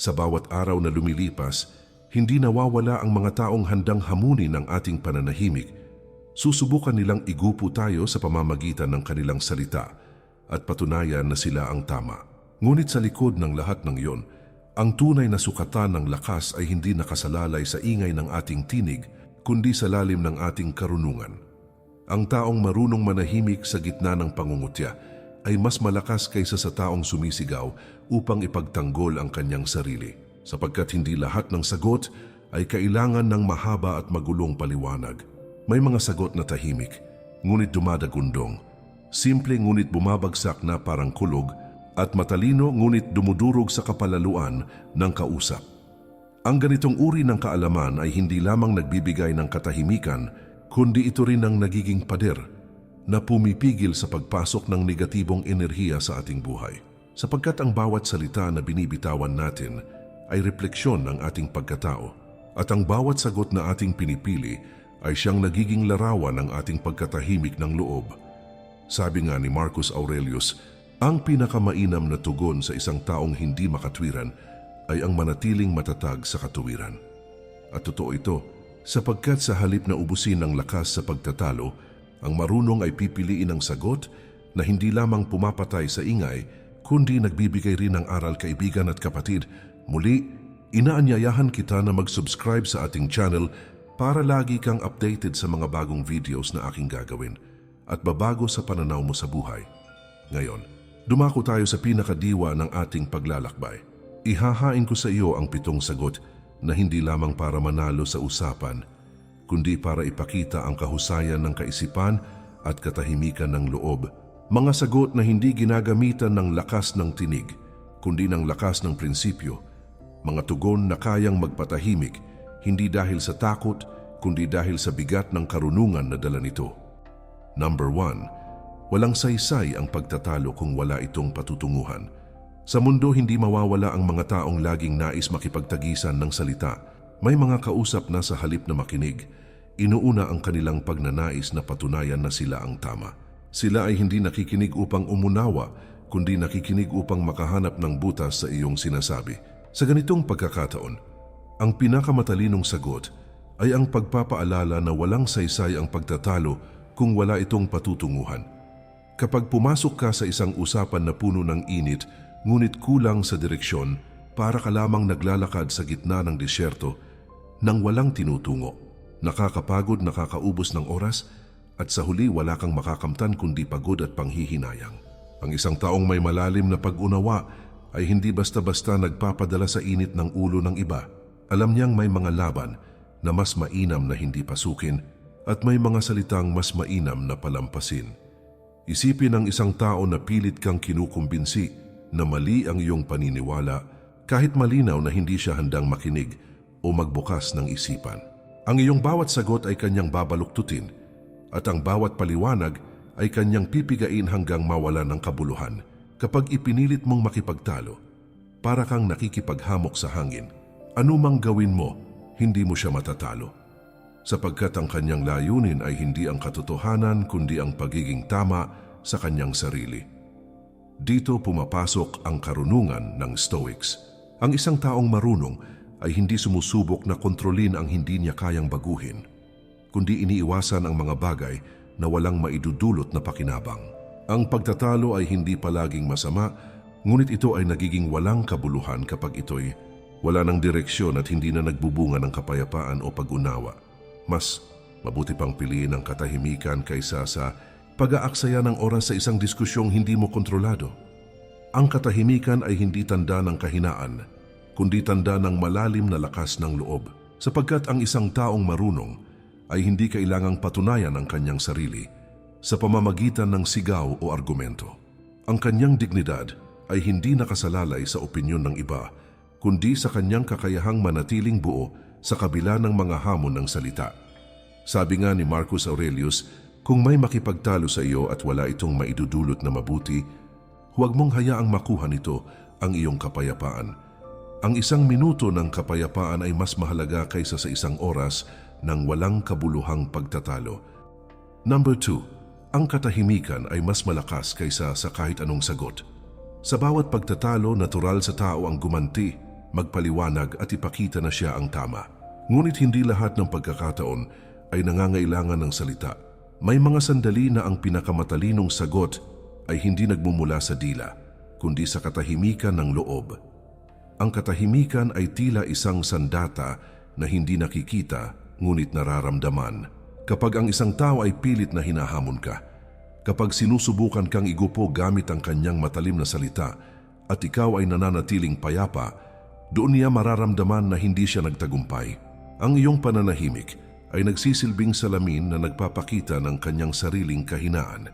Sa bawat araw na lumilipas, hindi nawawala ang mga taong handang hamunin ang ating pananahimik. Susubukan nilang igupo tayo sa pamamagitan ng kanilang salita at patunayan na sila ang tama. Ngunit sa likod ng lahat ng iyon, ang tunay na sukatan ng lakas ay hindi nakasalalay sa ingay ng ating tinig, kundi sa lalim ng ating karunungan. Ang taong marunong manahimik sa gitna ng pangungutya ay mas malakas kaysa sa taong sumisigaw upang ipagtanggol ang kanyang sarili, sapagkat hindi lahat ng sagot ay kailangan ng mahaba at magulong paliwanag. May mga sagot na tahimik, ngunit dumadagundong. Simple ngunit bumabagsak na parang kulog at matalino ngunit dumudurog sa kapalaluan ng kausap. Ang ganitong uri ng kaalaman ay hindi lamang nagbibigay ng katahimikan, kundi ito rin ang nagiging pader na pumipigil sa pagpasok ng negatibong enerhiya sa ating buhay. Sapagkat ang bawat salita na binibitawan natin ay refleksyon ng ating pagkatao at ang bawat sagot na ating pinipili ay siyang nagiging larawan ng ating pagkatahimik ng loob. Sabi nga ni Marcus Aurelius, ang pinakamainam na tugon sa isang taong hindi makatwiran ay ang manatiling matatag sa katuwiran. At totoo ito, sapagkat sa halip na ubusin ng lakas sa pagtatalo, ang marunong ay pipiliin ang sagot na hindi lamang pumapatay sa ingay, kundi nagbibigay rin ng aral kaibigan at kapatid. Muli, inaanyayahan kita na mag-subscribe sa ating channel para lagi kang updated sa mga bagong videos na aking gagawin at babago sa pananaw mo sa buhay. Ngayon, dumako tayo sa pinakadiwa ng ating paglalakbay. Ihahain ko sa iyo ang pitong sagot na hindi lamang para manalo sa usapan, kundi para ipakita ang kahusayan ng kaisipan at katahimikan ng loob. Mga sagot na hindi ginagamitan ng lakas ng tinig, kundi ng lakas ng prinsipyo. Mga tugon na kayang magpatahimik, hindi dahil sa takot, kundi dahil sa bigat ng karunungan na dala nito. Number 1. Walang saysay ang pagtatalo kung wala itong patutunguhan. Sa mundo hindi mawawala ang mga taong laging nais makipagtagisan ng salita. May mga kausap na sa halip na makinig, inuuna ang kanilang pagnanais na patunayan na sila ang tama. Sila ay hindi nakikinig upang umunawa, kundi nakikinig upang makahanap ng butas sa iyong sinasabi. Sa ganitong pagkakataon, ang pinakamatalinong sagot ay ang pagpapaalala na walang saysay ang pagtatalo kung wala itong patutunguhan. Kapag pumasok ka sa isang usapan na puno ng init, ngunit kulang sa direksyon, para ka lamang naglalakad sa gitna ng disyerto nang walang tinutungo. Nakakapagod, nakakaubos ng oras, at sa huli wala kang makakamtan kundi pagod at panghihinayang. Ang isang taong may malalim na pag-unawa ay hindi basta-basta nagpapadala sa init ng ulo ng iba. Alam niyang may mga laban na mas mainam na hindi pasukin at may mga salitang mas mainam na palampasin. Isipin ng isang tao na pilit kang kinukumbinsi na mali ang iyong paniniwala kahit malinaw na hindi siya handang makinig o magbukas ng isipan. Ang iyong bawat sagot ay kanyang babaluktutin at ang bawat paliwanag ay kanyang pipigain hanggang mawala ng kabuluhan. Kapag ipinilit mong makipagtalo, para kang nakikipaghamok sa hangin. Anumang gawin mo, hindi mo siya matatalo. Sapagkat ang kanyang layunin ay hindi ang katotohanan kundi ang pagiging tama sa kanyang sarili. Dito pumapasok ang karunungan ng Stoics. Ang isang taong marunong ay hindi sumusubok na kontrolin ang hindi niya kayang baguhin, kundi iniiwasan ang mga bagay na walang maidudulot na pakinabang. Ang pagtatalo ay hindi palaging masama, ngunit ito ay nagiging walang kabuluhan kapag ito'y wala ng direksyon at hindi na nagbubunga ng kapayapaan o pag-unawa. Mas mabuti pang piliin ang katahimikan kaysa sa pag-aaksaya ng oras sa isang diskusyong hindi mo kontrolado. Ang katahimikan ay hindi tanda ng kahinaan, kundi tanda ng malalim na lakas ng loob, sapagkat ang isang taong marunong ay hindi kailangang patunayan ang kanyang sarili sa pamamagitan ng sigaw o argumento. Ang kanyang dignidad ay hindi nakasalalay sa opinyon ng iba, kundi sa kanyang kakayahang manatiling buo sa kabila ng mga hamon ng salita. Sabi nga ni Marcus Aurelius, kung may makipagtalo sa iyo at wala itong maidudulot na mabuti, huwag mong hayaang makuha nito ang iyong kapayapaan. Ang isang minuto ng kapayapaan ay mas mahalaga kaysa sa isang oras ng walang kabuluhang pagtatalo. Number 2. Ang katahimikan ay mas malakas kaysa sa kahit anong sagot. Sa bawat pagtatalo, natural sa tao ang gumanti, magpaliwanag at ipakita na siya ang tama. Ngunit hindi lahat ng pagkakataon ay nangangailangan ng salita. May mga sandali na ang pinakamatalinong sagot ay hindi nagmumula sa dila, kundi sa katahimikan ng loob. Ang katahimikan ay tila isang sandata na hindi nakikita ngunit nararamdaman. Kapag ang isang tao ay pilit na hinahamon ka, kapag sinusubukan kang igupo gamit ang kanyang matalim na salita at ikaw ay nananatiling payapa, doon niya mararamdaman na hindi siya nagtagumpay. Ang iyong pananahimik ay nagsisilbing salamin na nagpapakita ng kanyang sariling kahinaan.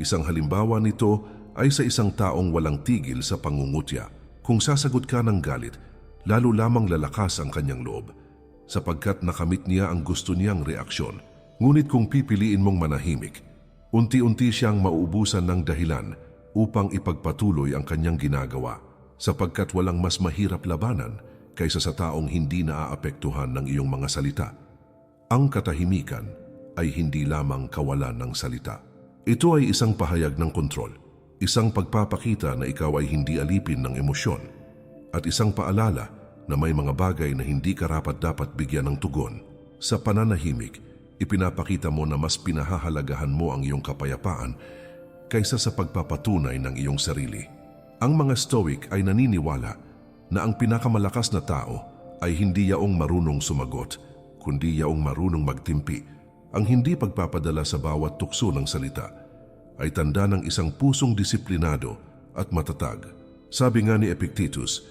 Isang halimbawa nito ay sa isang taong walang tigil sa pangungutya. Kung sasagot ka ng galit, lalo lamang lalakas ang kanyang loob sapagkat nakamit niya ang gusto niyang reaksyon. Ngunit kung pipiliin mong manahimik, unti-unti siyang mauubusan ng dahilan upang ipagpatuloy ang kanyang ginagawa sapagkat walang mas mahirap labanan kaysa sa taong hindi naaapektuhan ng iyong mga salita. Ang katahimikan ay hindi lamang kawalan ng salita. Ito ay isang pahayag ng kontrol, isang pagpapakita na ikaw ay hindi alipin ng emosyon, at isang paalala na may mga bagay na hindi karapat dapat bigyan ng tugon. Sa pananahimik, ipinapakita mo na mas pinahahalagahan mo ang iyong kapayapaan kaysa sa pagpapatunay ng iyong sarili. Ang mga Stoic ay naniniwala na ang pinakamalakas na tao ay hindi yaong marunong sumagot, kundi yaong marunong magtimpi. Ang hindi pagpapadala sa bawat tukso ng salita ay tanda ng isang pusong disiplinado at matatag. Sabi nga ni Epictetus,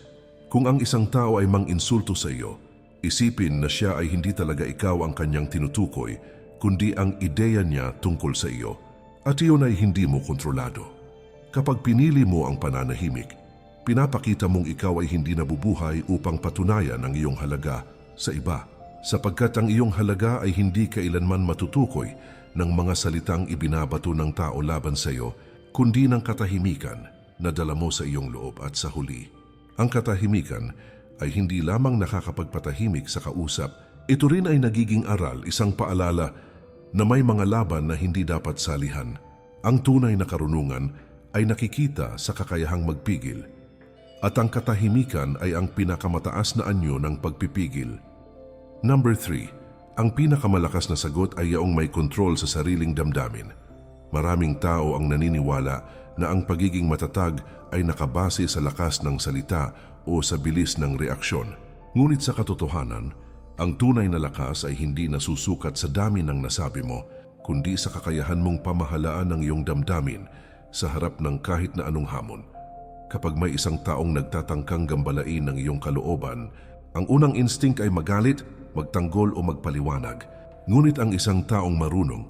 kung ang isang tao ay mang-insulto sa iyo, isipin na siya ay hindi talaga ikaw ang kanyang tinutukoy, kundi ang ideya niya tungkol sa iyo. At iyon ay hindi mo kontrolado. Kapag pinili mo ang pananahimik, pinapakita mong ikaw ay hindi nabubuhay upang patunayan ang iyong halaga sa iba, sapagkat ang iyong halaga ay hindi kailanman matutukoy ng mga salitang ibinabato ng tao laban sa iyo, kundi ng katahimikan na dala mo sa iyong loob at sa huli. Ang katahimikan ay hindi lamang nakakapagpatahimik sa kausap, ito rin ay nagiging aral, isang paalala na may mga laban na hindi dapat salihan. Ang tunay na karunungan ay nakikita sa kakayahang magpigil at ang katahimikan ay ang pinakamataas na anyo ng pagpipigil. Number 3. Ang pinakamalakas na sagot ay yaong may kontrol sa sariling damdamin. Maraming tao ang naniniwala na ang pagiging matatag ay nakabase sa lakas ng salita o sa bilis ng reaksyon. Ngunit sa katotohanan, ang tunay na lakas ay hindi nasusukat sa dami ng nasabi mo, kundi sa kakayahan mong pamahalaan ng iyong damdamin sa harap ng kahit na anong hamon. Kapag may isang taong nagtatangkang gambalain ng iyong kalooban, ang unang instinct ay magalit, magtanggol o magpaliwanag. Ngunit ang isang taong marunong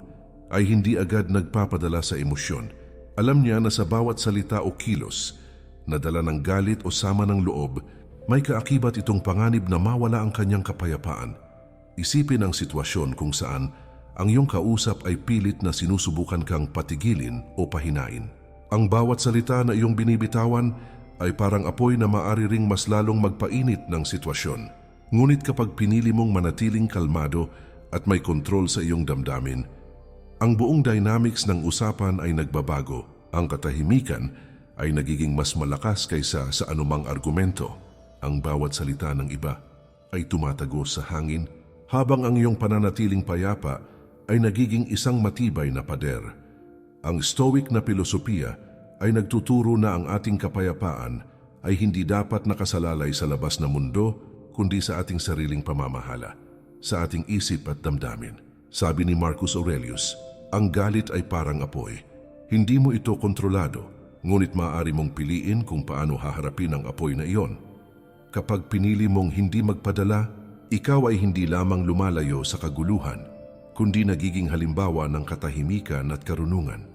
ay hindi agad nagpapadala sa emosyon. Alam niya na sa bawat salita o kilos, na dala ng galit o sama ng loob, may kaakibat itong panganib na mawala ang kanyang kapayapaan. Isipin ang sitwasyon kung saan ang iyong kausap ay pilit na sinusubukan kang patigilin o pahinain. Ang bawat salita na iyong binibitawan ay parang apoy na maari ring mas lalong magpainit ng sitwasyon. Ngunit kapag pinili mong manatiling kalmado at may kontrol sa iyong damdamin, ang buong dynamics ng usapan ay nagbabago. Ang katahimikan ay nagiging mas malakas kaysa sa anumang argumento. Ang bawat salita ng iba ay tumatagos sa hangin habang ang iyong pananatiling payapa ay nagiging isang matibay na pader. Ang stoic na filosofiya ay nagtuturo na ang ating kapayapaan ay hindi dapat nakasalalay sa labas na mundo kundi sa ating sariling pamamahala, sa ating isip at damdamin. Sabi ni Marcus Aurelius, ang galit ay parang apoy. Hindi mo ito kontrolado, ngunit maaari mong piliin kung paano haharapin ang apoy na iyon. Kapag pinili mong hindi magpadala, ikaw ay hindi lamang lumalayo sa kaguluhan, kundi nagiging halimbawa ng katahimikan at karunungan.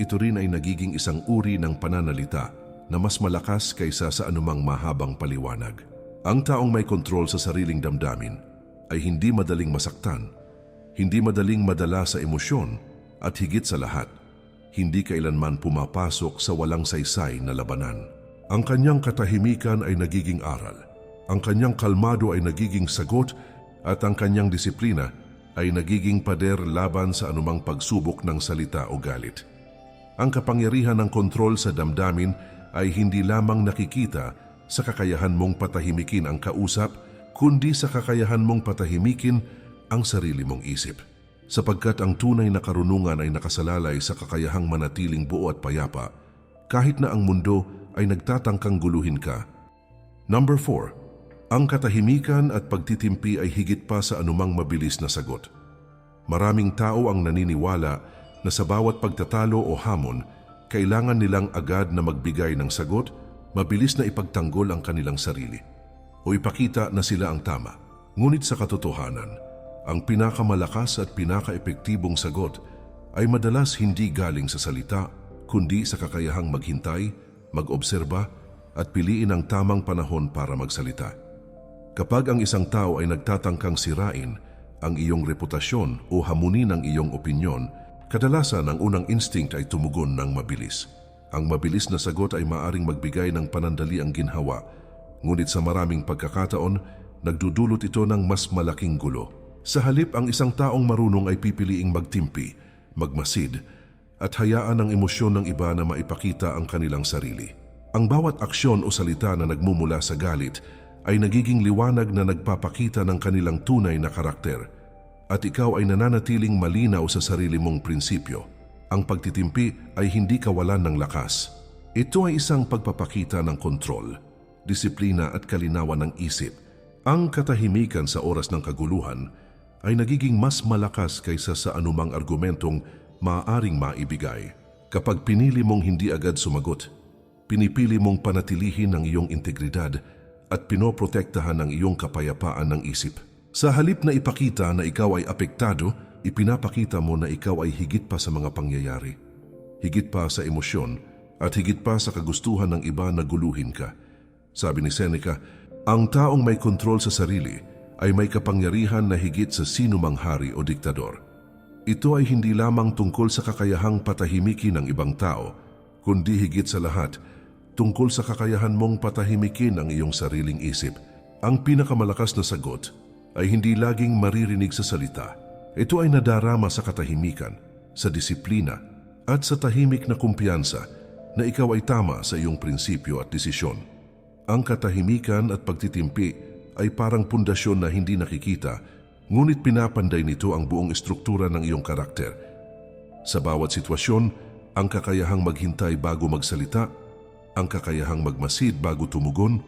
Ito rin ay nagiging isang uri ng pananalita na mas malakas kaysa sa anumang mahabang paliwanag. Ang taong may kontrol sa sariling damdamin ay hindi madaling masaktan, hindi madaling madala sa emosyon at higit sa lahat, hindi kailanman pumapasok sa walang saysay na labanan. Ang kanyang katahimikan ay nagiging aral, ang kanyang kalmado ay nagiging sagot at ang kanyang disiplina ay nagiging pader laban sa anumang pagsubok ng salita o galit. Ang kapangyarihan ng kontrol sa damdamin ay hindi lamang nakikita sa kakayahan mong patahimikin ang kausap, kundi sa kakayahan mong patahimikin ang sarili mong isip. Sapagkat ang tunay na karunungan ay nakasalalay sa kakayahang manatiling buo at payapa, kahit na ang mundo ay nagtatangkang guluhin ka. Number 4. Ang katahimikan at pagtitimpi ay higit pa sa anumang mabilis na sagot. Maraming tao ang naniniwala na sa bawat pagtatalo o hamon, kailangan nilang agad na magbigay ng sagot, mabilis na ipagtanggol ang kanilang sarili, o ipakita na sila ang tama. Ngunit sa katotohanan, ang pinakamalakas at pinakaepektibong sagot ay madalas hindi galing sa salita, kundi sa kakayahang maghintay, mag-obserba, at piliin ang tamang panahon para magsalita. Kapag ang isang tao ay nagtatangkang sirain ang iyong reputasyon o hamunin ang iyong opinyon, kadalasan ang unang instinct ay tumugon ng mabilis. Ang mabilis na sagot ay maaring magbigay ng panandali ang ginhawa, ngunit sa maraming pagkakataon, nagdudulot ito ng mas malaking gulo. Sa halip ang isang taong marunong ay pipiliing magtimpi, magmasid, at hayaan ang emosyon ng iba na maipakita ang kanilang sarili. Ang bawat aksyon o salita na nagmumula sa galit ay nagiging liwanag na nagpapakita ng kanilang tunay na karakter at ikaw ay nananatiling malinaw sa sarili mong prinsipyo. Ang pagtitimpi ay hindi kawalan ng lakas. Ito ay isang pagpapakita ng kontrol, disiplina at kalinawan ng isip. Ang katahimikan sa oras ng kaguluhan ay nagiging mas malakas kaysa sa anumang argumentong maaaring maibigay. Kapag pinili mong hindi agad sumagot, pinipili mong panatilihin ang iyong integridad at pinoprotektahan ang iyong kapayapaan ng isip. Sa halip na ipakita na ikaw ay apektado, ipinapakita mo na ikaw ay higit pa sa mga pangyayari. Higit pa sa emosyon at higit pa sa kagustuhan ng iba na guluhin ka. Sabi ni Seneca, ang taong may kontrol sa sarili ay may kapangyarihan na higit sa sinumang hari o diktador. Ito ay hindi lamang tungkol sa kakayahang patahimikin ng ibang tao, kundi higit sa lahat tungkol sa kakayahan mong patahimikin ang iyong sariling isip. Ang pinakamalakas na sagot ay hindi laging maririnig sa salita. Ito ay nadarama sa katahimikan, sa disiplina, at sa tahimik na kumpiyansa na ikaw ay tama sa iyong prinsipyo at desisyon. Ang katahimikan at pagtitimpi ay parang pundasyon na hindi nakikita, ngunit pinapanday nito ang buong estruktura ng iyong karakter. Sa bawat sitwasyon, ang kakayahang maghintay bago magsalita ang kakayahang magmasid bago tumugon,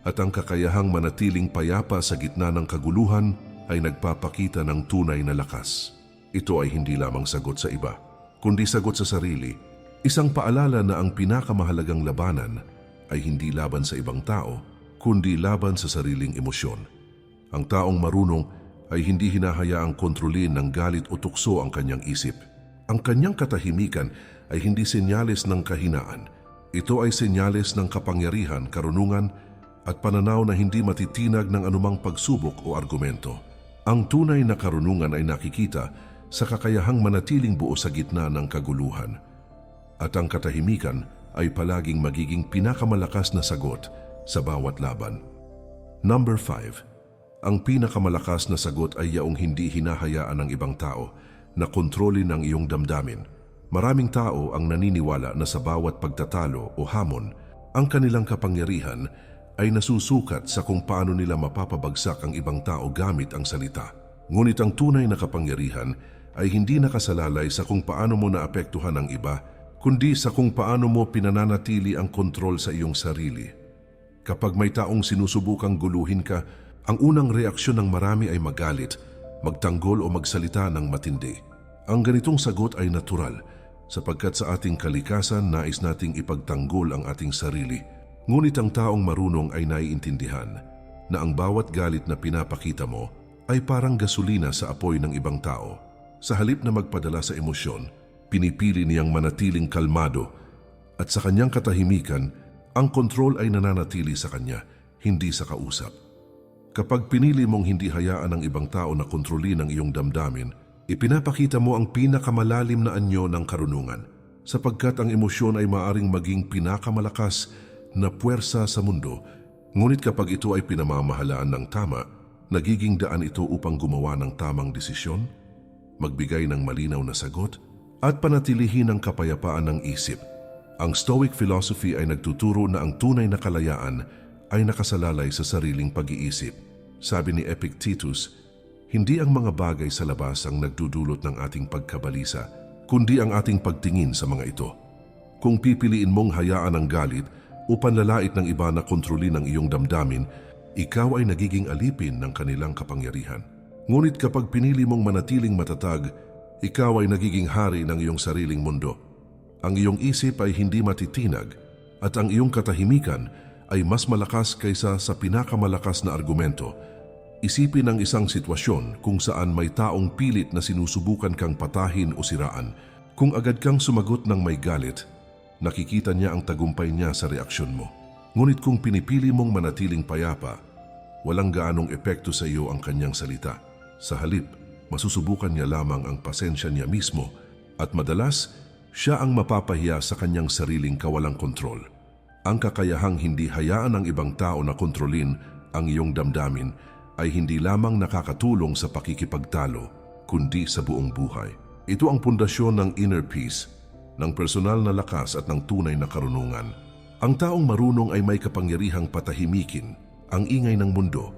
at ang kakayahang manatiling payapa sa gitna ng kaguluhan ay nagpapakita ng tunay na lakas. Ito ay hindi lamang sagot sa iba, kundi sagot sa sarili, isang paalala na ang pinakamahalagang labanan ay hindi laban sa ibang tao, kundi laban sa sariling emosyon. Ang taong marunong ay hindi hinahayaang kontrolin ng galit o tukso ang kanyang isip. Ang kanyang katahimikan ay hindi senyales ng kahinaan, ito ay senyales ng kapangyarihan, karunungan at pananaw na hindi matitinag ng anumang pagsubok o argumento. Ang tunay na karunungan ay nakikita sa kakayahang manatiling buo sa gitna ng kaguluhan. At ang katahimikan ay palaging magiging pinakamalakas na sagot sa bawat laban. Number 5. Ang pinakamalakas na sagot ay yaong hindi hinahayaan ng ibang tao na kontrolin ang iyong damdamin Maraming tao ang naniniwala na sa bawat pagtatalo o hamon, ang kanilang kapangyarihan ay nasusukat sa kung paano nila mapapabagsak ang ibang tao gamit ang salita. Ngunit ang tunay na kapangyarihan ay hindi nakasalalay sa kung paano mo naapektuhan ang iba, kundi sa kung paano mo pinananatili ang kontrol sa iyong sarili. Kapag may taong sinusubukang guluhin ka, ang unang reaksyon ng marami ay magalit, magtanggol o magsalita ng matindi. Ang ganitong sagot ay natural sapagkat sa ating kalikasan nais nating ipagtanggol ang ating sarili. Ngunit ang taong marunong ay naiintindihan na ang bawat galit na pinapakita mo ay parang gasolina sa apoy ng ibang tao. Sa halip na magpadala sa emosyon, pinipili niyang manatiling kalmado at sa kanyang katahimikan, ang kontrol ay nananatili sa kanya, hindi sa kausap. Kapag pinili mong hindi hayaan ng ibang tao na kontrolin ang iyong damdamin, Ipinapakita mo ang pinakamalalim na anyo ng karunungan sapagkat ang emosyon ay maaring maging pinakamalakas na puwersa sa mundo. Ngunit kapag ito ay pinamamahalaan ng tama, nagiging daan ito upang gumawa ng tamang desisyon, magbigay ng malinaw na sagot, at panatilihin ang kapayapaan ng isip. Ang Stoic philosophy ay nagtuturo na ang tunay na kalayaan ay nakasalalay sa sariling pag-iisip. Sabi ni Epictetus, hindi ang mga bagay sa labas ang nagdudulot ng ating pagkabalisa, kundi ang ating pagtingin sa mga ito. Kung pipiliin mong hayaan ang galit o panlalait ng iba na kontrolin ang iyong damdamin, ikaw ay nagiging alipin ng kanilang kapangyarihan. Ngunit kapag pinili mong manatiling matatag, ikaw ay nagiging hari ng iyong sariling mundo. Ang iyong isip ay hindi matitinag at ang iyong katahimikan ay mas malakas kaysa sa pinakamalakas na argumento. Isipin ang isang sitwasyon kung saan may taong pilit na sinusubukan kang patahin o siraan. Kung agad kang sumagot ng may galit, nakikita niya ang tagumpay niya sa reaksyon mo. Ngunit kung pinipili mong manatiling payapa, walang gaanong epekto sa iyo ang kanyang salita. Sa halip, masusubukan niya lamang ang pasensya niya mismo at madalas, siya ang mapapahiya sa kanyang sariling kawalang kontrol. Ang kakayahang hindi hayaan ng ibang tao na kontrolin ang iyong damdamin ay hindi lamang nakakatulong sa pakikipagtalo, kundi sa buong buhay. Ito ang pundasyon ng inner peace, ng personal na lakas at ng tunay na karunungan. Ang taong marunong ay may kapangyarihang patahimikin ang ingay ng mundo,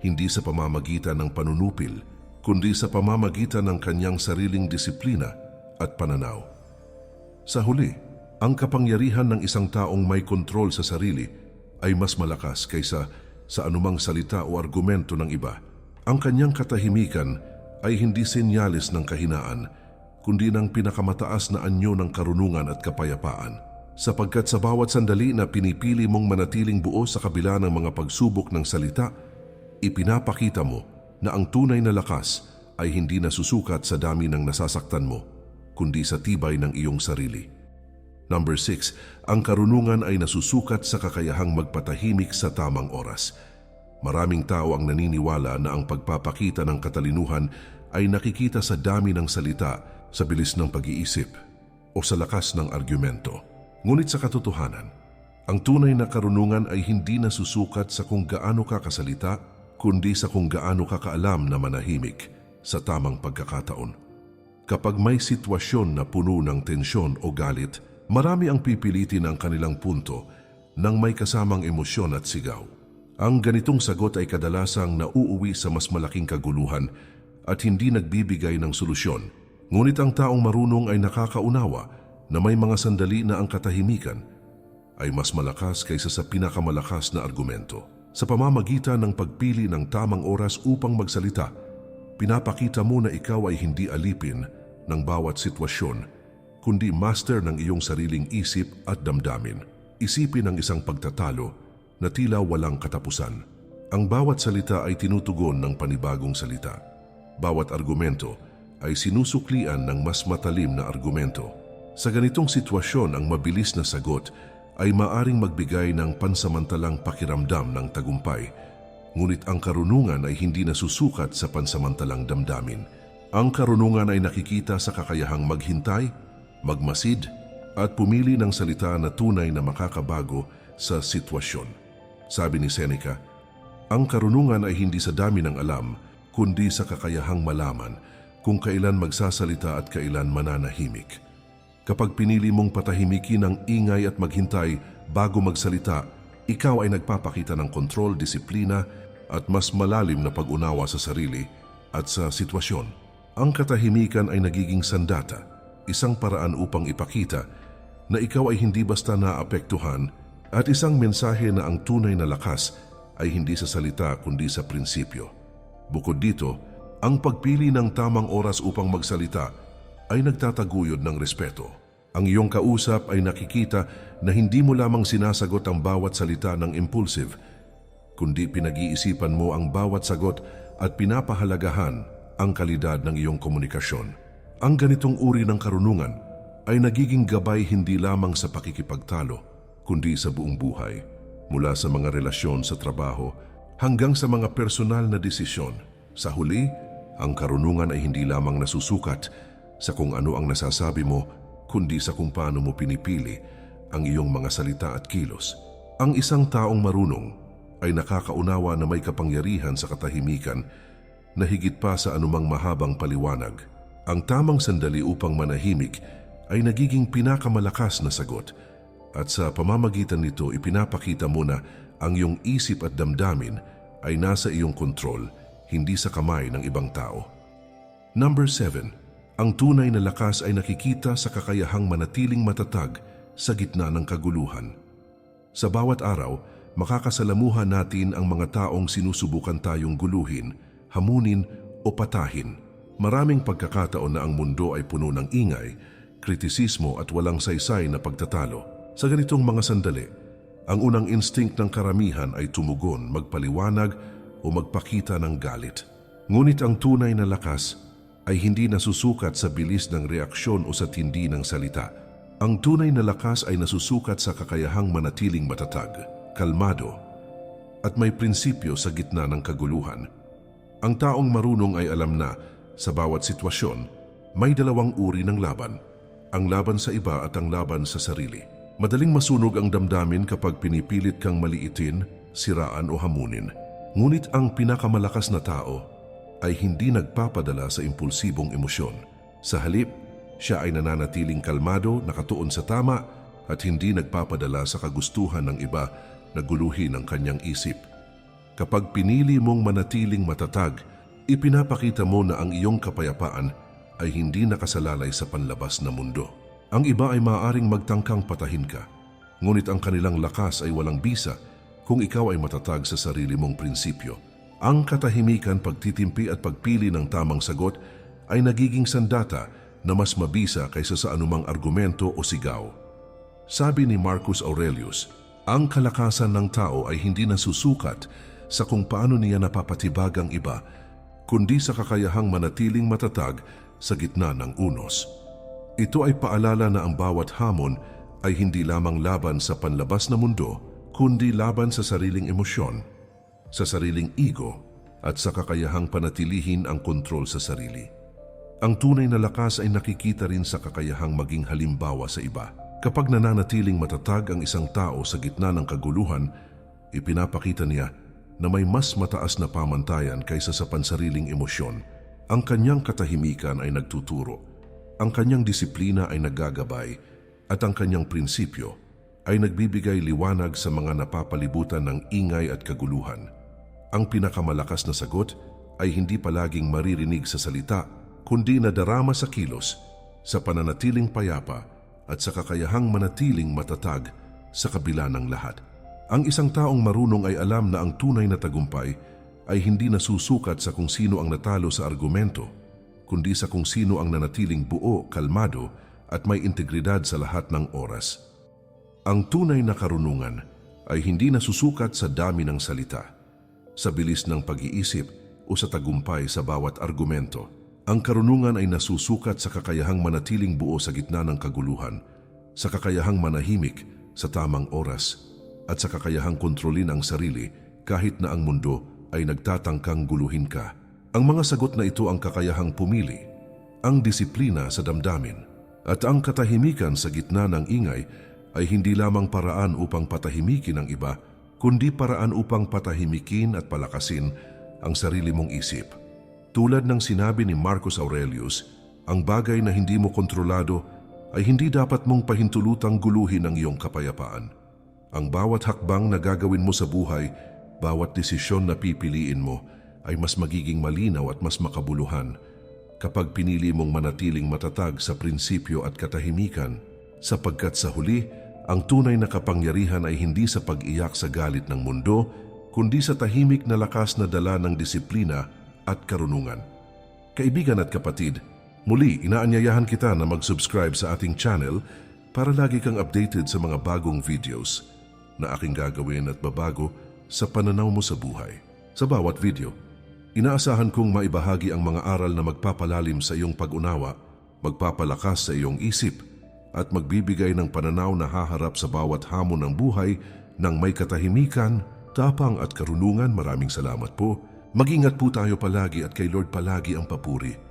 hindi sa pamamagitan ng panunupil, kundi sa pamamagitan ng kanyang sariling disiplina at pananaw. Sa huli, ang kapangyarihan ng isang taong may kontrol sa sarili ay mas malakas kaysa sa anumang salita o argumento ng iba. Ang kanyang katahimikan ay hindi senyales ng kahinaan, kundi ng pinakamataas na anyo ng karunungan at kapayapaan. Sapagkat sa bawat sandali na pinipili mong manatiling buo sa kabila ng mga pagsubok ng salita, ipinapakita mo na ang tunay na lakas ay hindi nasusukat sa dami ng nasasaktan mo, kundi sa tibay ng iyong sarili. Number 6, ang karunungan ay nasusukat sa kakayahang magpatahimik sa tamang oras. Maraming tao ang naniniwala na ang pagpapakita ng katalinuhan ay nakikita sa dami ng salita, sa bilis ng pag-iisip, o sa lakas ng argumento. Ngunit sa katotohanan, ang tunay na karunungan ay hindi nasusukat sa kung gaano ka kasalita, kundi sa kung gaano ka kaalam na manahimik sa tamang pagkakataon. Kapag may sitwasyon na puno ng tensyon o galit, marami ang pipilitin ang kanilang punto nang may kasamang emosyon at sigaw. Ang ganitong sagot ay kadalasang nauuwi sa mas malaking kaguluhan at hindi nagbibigay ng solusyon. Ngunit ang taong marunong ay nakakaunawa na may mga sandali na ang katahimikan ay mas malakas kaysa sa pinakamalakas na argumento. Sa pamamagitan ng pagpili ng tamang oras upang magsalita, pinapakita mo na ikaw ay hindi alipin ng bawat sitwasyon, kundi master ng iyong sariling isip at damdamin. Isipin ang isang pagtatalo na tila walang katapusan. Ang bawat salita ay tinutugon ng panibagong salita. Bawat argumento ay sinusuklian ng mas matalim na argumento. Sa ganitong sitwasyon, ang mabilis na sagot ay maaring magbigay ng pansamantalang pakiramdam ng tagumpay, ngunit ang karunungan ay hindi nasusukat sa pansamantalang damdamin. Ang karunungan ay nakikita sa kakayahang maghintay, magmasid, at pumili ng salita na tunay na makakabago sa sitwasyon. Sabi ni Seneca, ang karunungan ay hindi sa dami ng alam, kundi sa kakayahang malaman kung kailan magsasalita at kailan mananahimik. Kapag pinili mong patahimikin ang ingay at maghintay bago magsalita, ikaw ay nagpapakita ng kontrol, disiplina at mas malalim na pag-unawa sa sarili at sa sitwasyon. Ang katahimikan ay nagiging sandata, isang paraan upang ipakita na ikaw ay hindi basta naapektuhan at isang mensahe na ang tunay na lakas ay hindi sa salita kundi sa prinsipyo. Bukod dito, ang pagpili ng tamang oras upang magsalita ay nagtataguyod ng respeto. Ang iyong kausap ay nakikita na hindi mo lamang sinasagot ang bawat salita ng impulsive, kundi pinag-iisipan mo ang bawat sagot at pinapahalagahan ang kalidad ng iyong komunikasyon. Ang ganitong uri ng karunungan ay nagiging gabay hindi lamang sa pakikipagtalo, kundi sa buong buhay, mula sa mga relasyon sa trabaho hanggang sa mga personal na desisyon. Sa huli, ang karunungan ay hindi lamang nasusukat sa kung ano ang nasasabi mo, kundi sa kung paano mo pinipili ang iyong mga salita at kilos. Ang isang taong marunong ay nakakaunawa na may kapangyarihan sa katahimikan na higit pa sa anumang mahabang paliwanag. Ang tamang sandali upang manahimik ay nagiging pinakamalakas na sagot at sa pamamagitan nito ipinapakita mo na ang iyong isip at damdamin ay nasa iyong kontrol, hindi sa kamay ng ibang tao. Number 7. Ang tunay na lakas ay nakikita sa kakayahang manatiling matatag sa gitna ng kaguluhan. Sa bawat araw, makakasalamuhan natin ang mga taong sinusubukan tayong guluhin, hamunin o patahin. Maraming pagkakataon na ang mundo ay puno ng ingay, kritisismo at walang saysay na pagtatalo. Sa ganitong mga sandali, ang unang instinct ng karamihan ay tumugon, magpaliwanag o magpakita ng galit. Ngunit ang tunay na lakas ay hindi nasusukat sa bilis ng reaksyon o sa tindi ng salita. Ang tunay na lakas ay nasusukat sa kakayahang manatiling matatag, kalmado, at may prinsipyo sa gitna ng kaguluhan. Ang taong marunong ay alam na sa bawat sitwasyon, may dalawang uri ng laban. Ang laban sa iba at ang laban sa sarili. Madaling masunog ang damdamin kapag pinipilit kang maliitin, siraan o hamunin. Ngunit ang pinakamalakas na tao ay hindi nagpapadala sa impulsibong emosyon. Sa halip, siya ay nananatiling kalmado, nakatuon sa tama at hindi nagpapadala sa kagustuhan ng iba na guluhin ang kanyang isip. Kapag pinili mong manatiling matatag, ipinapakita mo na ang iyong kapayapaan ay hindi nakasalalay sa panlabas na mundo. Ang iba ay maaaring magtangkang patahin ka, ngunit ang kanilang lakas ay walang bisa kung ikaw ay matatag sa sarili mong prinsipyo. Ang katahimikan, pagtitimpi at pagpili ng tamang sagot ay nagiging sandata na mas mabisa kaysa sa anumang argumento o sigaw. Sabi ni Marcus Aurelius, ang kalakasan ng tao ay hindi nasusukat sa kung paano niya napapatibag ang iba, kundi sa kakayahang manatiling matatag sa gitna ng unos. Ito ay paalala na ang bawat hamon ay hindi lamang laban sa panlabas na mundo, kundi laban sa sariling emosyon, sa sariling ego, at sa kakayahang panatilihin ang kontrol sa sarili. Ang tunay na lakas ay nakikita rin sa kakayahang maging halimbawa sa iba. Kapag nananatiling matatag ang isang tao sa gitna ng kaguluhan, ipinapakita niya na may mas mataas na pamantayan kaysa sa pansariling emosyon. Ang kanyang katahimikan ay nagtuturo, ang kanyang disiplina ay naggagabay, at ang kanyang prinsipyo ay nagbibigay liwanag sa mga napapalibutan ng ingay at kaguluhan. Ang pinakamalakas na sagot ay hindi palaging maririnig sa salita, kundi nadarama sa kilos, sa pananatiling payapa at sa kakayahang manatiling matatag sa kabila ng lahat. Ang isang taong marunong ay alam na ang tunay na tagumpay ay hindi nasusukat sa kung sino ang natalo sa argumento, kundi sa kung sino ang nanatiling buo, kalmado at may integridad sa lahat ng oras. Ang tunay na karunungan ay hindi nasusukat sa dami ng salita, sa bilis ng pag-iisip o sa tagumpay sa bawat argumento. Ang karunungan ay nasusukat sa kakayahang manatiling buo sa gitna ng kaguluhan, sa kakayahang manahimik sa tamang oras, at sa kakayahang kontrolin ang sarili kahit na ang mundo ay nagtatangkang guluhin ka. Ang mga sagot na ito ang kakayahang pumili, ang disiplina sa damdamin, at ang katahimikan sa gitna ng ingay ay hindi lamang paraan upang patahimikin ang iba, kundi paraan upang patahimikin at palakasin ang sarili mong isip. Tulad ng sinabi ni Marcus Aurelius, ang bagay na hindi mo kontrolado ay hindi dapat mong pahintulutang guluhin ang iyong kapayapaan. Ang bawat hakbang na gagawin mo sa buhay, bawat desisyon na pipiliin mo, ay mas magiging malinaw at mas makabuluhan kapag pinili mong manatiling matatag sa prinsipyo at katahimikan, sapagkat sa huli, ang tunay na kapangyarihan ay hindi sa pag-iyak sa galit ng mundo, kundi sa tahimik na lakas na dala ng disiplina at karunungan. Kaibigan at kapatid, muli inaanyayahan kita na mag-subscribe sa ating channel para lagi kang updated sa mga bagong videos na aking gagawin at babago sa pananaw mo sa buhay. Sa bawat video, inaasahan kong maibahagi ang mga aral na magpapalalim sa iyong pag-unawa, magpapalakas sa iyong isip, at magbibigay ng pananaw na haharap sa bawat hamon ng buhay ng may katahimikan, tapang at karunungan. Maraming salamat po. Mag-ingat po tayo palagi at kay Lord palagi ang papuri.